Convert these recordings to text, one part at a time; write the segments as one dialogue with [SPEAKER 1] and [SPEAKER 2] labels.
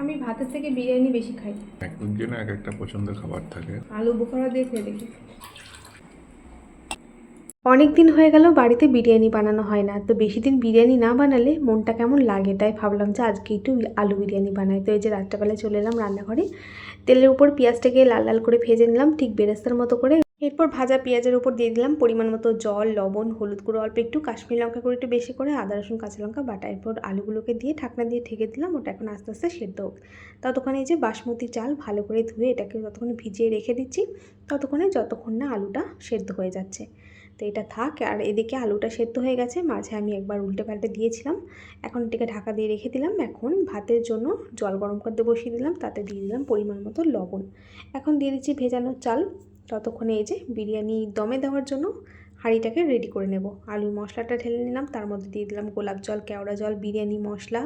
[SPEAKER 1] আমি ভাতের থেকে বিরিয়ানি বেশি খাই।
[SPEAKER 2] এক একজনের এক একটা পছন্দের খাবার থাকে।
[SPEAKER 1] আলু বোখারা দিয়ে খেয়ে দেখি। অনেক দিন হয়ে গেল বাড়িতে বিরিয়ানি বানানো হয় না। তো বেশি দিন বিরিয়ানি না বানালে মনটা কেমন লাগে? তাই ভাবলাম যে আজকে একটু আলু বিরিয়ানি বানাই। তো এই যে রাত্রেবেলায় চলে এলাম রান্নাঘরে। তেলের উপর পেঁয়াজটাকে লাল লাল করে ভেজে নিলাম ঠিক বেরেস্তার মতো করে। এরপর ভাজা পেঁয়াজের উপর দিয়ে দিলাম পরিমাণ মতো জল, লবণ, হলুদ গুঁড়ো, অল্প একটু কাশ্মীর লঙ্কা করে একটু বেশি করে, আদা, রসুন, কাঁচা লঙ্কা বাটা। এরপর আলুগুলোকে দিয়ে ঢাকনা দিয়ে ঢেকে দিলাম, ওটা এখন আস্তে আস্তে সেদ্ধ হোক। ততক্ষণে এই যে বাসমতি চাল ভালো করে ধুয়ে এটাকে যতক্ষণ ভিজিয়ে রেখে দিচ্ছি, ততক্ষণে যতক্ষণ না আলুটা সেদ্ধ হয়ে যাচ্ছে। তো এটা থাক, আর এদিকে আলুটা সেদ্ধ হয়ে গেছে, মাঝে আমি একবার উল্টে পাল্টে দিয়েছিলাম। এখন এটাকে ঢাকা দিয়ে রেখে দিলাম, এখন ভাতের জন্য জল গরম করতে বসিয়ে দিলাম, তাতে দিয়ে দিলাম পরিমাণ মতো লবণ। এখন দিয়ে দিচ্ছি ভেজানো চাল ততক্ষণে এই যে বিরিয়ানি দমে দেওয়ার জন্য হাঁড়িটাকে রেডি করে নেব। আলুর মশলাটা ঢেলে নিলাম, তার মধ্যে দিয়ে দিলাম গোলাপ জল, কেওড়া জল, বিরিয়ানি মশলা,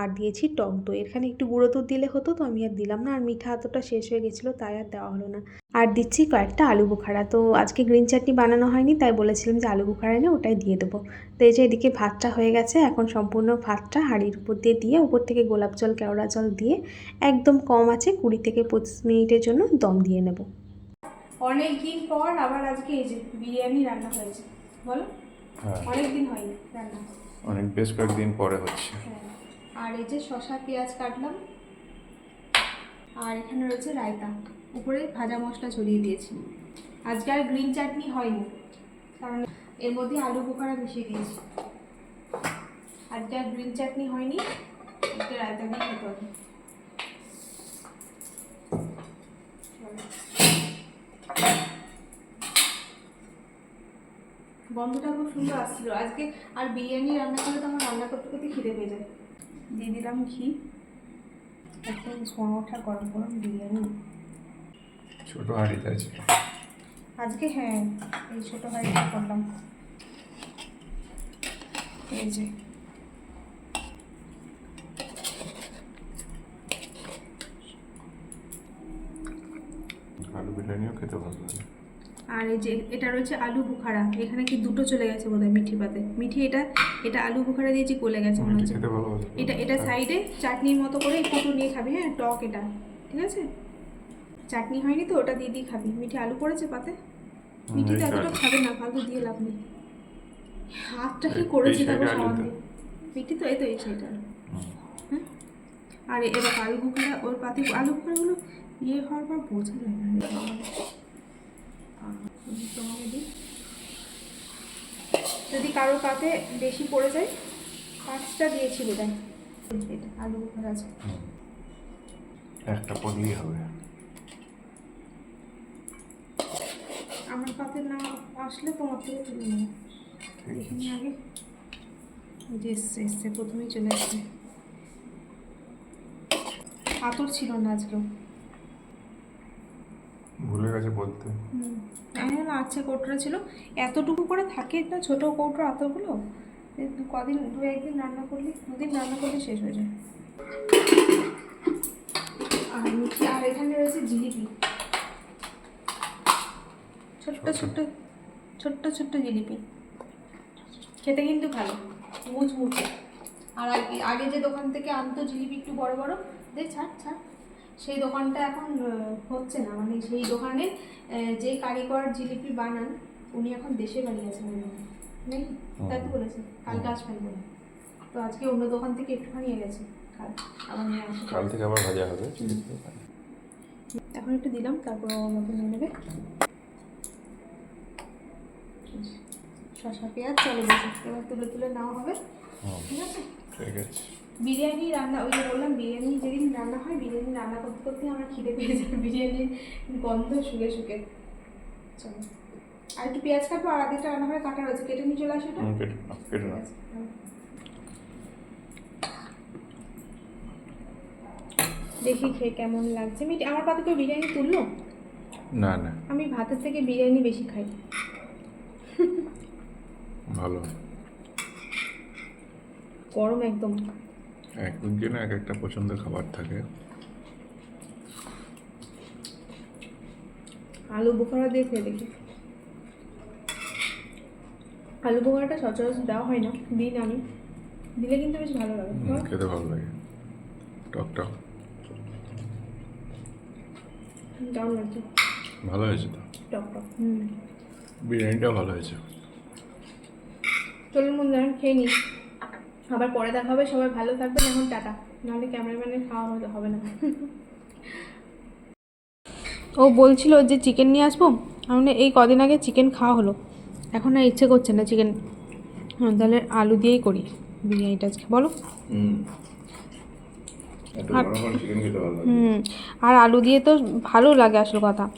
[SPEAKER 1] আর দিয়েছি টক দই। এখানে একটু গুঁড়ো দুধ দিলে হতো, তো আমি আর দিলাম না, আর মিঠা এতটা শেষ হয়ে গেছিল, তাই আর দেওয়া হলো না। আর দিচ্ছি কয়েকটা আলু বোখারা, তো আজকে গ্রিন চাটনি বানানো হয়নি, তাই বলেছিলাম যে আলু বোখারা এনে ওটাই দিয়ে দেবো। তো এই যে এদিকে ভাতটা হয়ে গেছে, এখন সম্পূর্ণ ভাতটা হাঁড়ির উপর দিয়ে দিয়ে উপর থেকে গোলাপ জল, কেওড়া জল দিয়ে একদম কম আছে, কুড়ি থেকে পঁচিশ মিনিটের জন্য দম দিয়ে নেব। অনেক দিন পর আবার আজকে এই যে বিরিয়ানি রান্না হয়েছে। বলো?
[SPEAKER 2] হ্যাঁ।
[SPEAKER 1] অনেক দিন হয়নি রান্না।
[SPEAKER 2] অনেক বেশ কয়েকদিন পরে হচ্ছে।
[SPEAKER 1] হ্যাঁ। আর এই যে শশা পেঁয়াজ কাটলাম। আর এখানে রয়েছে রায়তা। উপরে ভাজা মশলা ছড়িয়ে দিয়েছি। আজকে আর গ্রিন চাটনি হয়নি। কারণ এর মধ্যে আলু বোখারা মিশিয়ে দিয়েছি। আজকে আর গ্রিন চাটনি হয়নি। আজকে রায়তা দিয়ে খেতে হবে। গন্ধটা খুব সুন্দর আসছিল। আজকে আর বিরিয়ানি রান্না করলে তো আমার রান্না করতে করতে খিদে পেয়ে যায়। দিয়ে দিলাম ঘি। একদম ছোঁয়া ওঠা গরম গরম বিরিয়ানি।
[SPEAKER 2] ছোট হাঁড়িতে আছে।
[SPEAKER 1] আজকে হ্যাঁ এই ছোটো হাঁড়িটা করলাম। এই যে।
[SPEAKER 2] আলু বিরিয়ানিও খেতে ভালো লাগে।
[SPEAKER 1] আর এই যে এটা রয়েছে আলু বুখারা এখানে কি দুটো চলে গেছে বোধহয় মিঠি পাতে? মিঠি এটা এটা আলু বুখারা দিয়েছি গলে গেছে মনে হচ্ছে। এটা এটা সাইডে চাটনির মতো করে একটু নিয়ে খাবি হ্যাঁ টক এটা ঠিক আছে? চাটনি হয়নি তো ওটা দিয়ে দিয়ে খাবি। মিঠি আলু পড়েছে পাতে? মিঠি তো এতটা খাবে না ফালতু দিয়ে লাভ নেই। হাতটা কি করেছি তারপর দিয়ে মিঠি তো এই তো এই সাইডটা হ্যাঁ? আর এবার আলু বুখারা ওর পাতে আলু বুখারাগুলো ইয়ে হওয়ার পর বোঝা যায় না তোমাকে দিই যদি কারও পাতে বেশি পড়ে যায় পাঁচটা দিয়েছিল এটা আলু আছে
[SPEAKER 2] একটা পড়লেই হবে।
[SPEAKER 1] আমার পাতে না আসলে তোমার থেকে তুলে নেব নিই আগে। এই যে এসছে এসছে প্রথমেই চলে আসছে। পাথর ছিল না আজকেও।
[SPEAKER 2] ভুলে গেছে বলতে
[SPEAKER 1] আমি বললাম আচ্ছা কৌটোটা ছিল। এতটুকু করে থাকে না ছোটো কৌটো এতগুলো কদিন দু একদিন রান্না করলে দুদিন রান্না করলে শেষ হয়ে যায়। আর মিষ্টি আর এখানে রয়েছে জিলিপি। ছোট্ট ছোট্ট ছোট্ট ছোট্ট জিলিপি। খেতে কিন্তু ভালো মুচমুচে। আর আগে আগে যে দোকান থেকে আনতো জিলিপি একটু বড় বড় দে ছাড় ছাড়। সেই দোকানটা এখন হচ্ছে না। মানে সেই দোকানে যে কারিগর জিলিপি বানান উনি এখন দেশে বাড়ি মনে নেই? তাই তো বলেছে। কালকে আসবেন বলে। তো আজকে অন্য দোকান থেকে একটুখানি এনেছে। কাল আবার নিয়ে আসবে।
[SPEAKER 2] কাল থেকে আবার ভাজা হবে
[SPEAKER 1] এখন একটু দিলাম তারপর মতো নিয়ে নেবে। শশা পেঁয়াজ চলে গেছে এবার তুলে তুলে নেওয়া হবে। ঠিক আছে?
[SPEAKER 2] ঠিক আছে।
[SPEAKER 1] বিরিয়ানি রান্না ওই যে বললাম বিরিয়ানি যেদিন রান্না হয় বিরিয়ানি রান্না করতে করতে আমার খিদে পেয়ে যায় বিরিয়ানির গন্ধ শুকে শুকে। চলো। আর একটু পেঁয়াজ কাটবো আর আদিটা রান্না হবে কাটা রয়েছে। কেটে নিয়ে চলে আসো
[SPEAKER 2] কেটে।
[SPEAKER 1] দেখি খেয়ে কেমন লাগছে। মিটি আমার পাতে কেউ বিরিয়ানি তুললো?
[SPEAKER 2] না না।
[SPEAKER 1] আমি ভাতের থেকে বিরিয়ানি বেশি খাই।
[SPEAKER 2] ভালো।
[SPEAKER 1] গরম একদম।
[SPEAKER 2] এক একজনের এক একটা পছন্দের খাবার থাকে।
[SPEAKER 1] আলু বোখারা দিয়ে খেয়ে দেখি। আলু বোখারাটা সচরাচর দেওয়া হয় না দিন আমি। দিলে কিন্তু বেশ ভালো লাগে।
[SPEAKER 2] খেতে ভালো লাগে। টক টক।
[SPEAKER 1] কেমন লাগছে।
[SPEAKER 2] ভালো হয়েছে তো?
[SPEAKER 1] টক টক হুম।
[SPEAKER 2] বিরিয়ানিটাও ভালো হয়েছে।
[SPEAKER 1] চলুন যেন খেয়ে নিই। আবার পরে দেখা হবে সবাই ভালো থাকবেন এখন টাটা। নাহলে ক্যামেরাম্যানের খাওয়া হতে হবে না। ও বলছিল যে চিকেন নিয়ে আসব। আমি এই কদিন আগে চিকেন খাওয়া হলো। এখন আর ইচ্ছে করছে না চিকেন তাহলে আলু দিয়েই করি বিরিয়ানিটা আজকে। বলো। আর- হুম। আর আলু দিয়ে তো ভালো লাগে আসল কথা।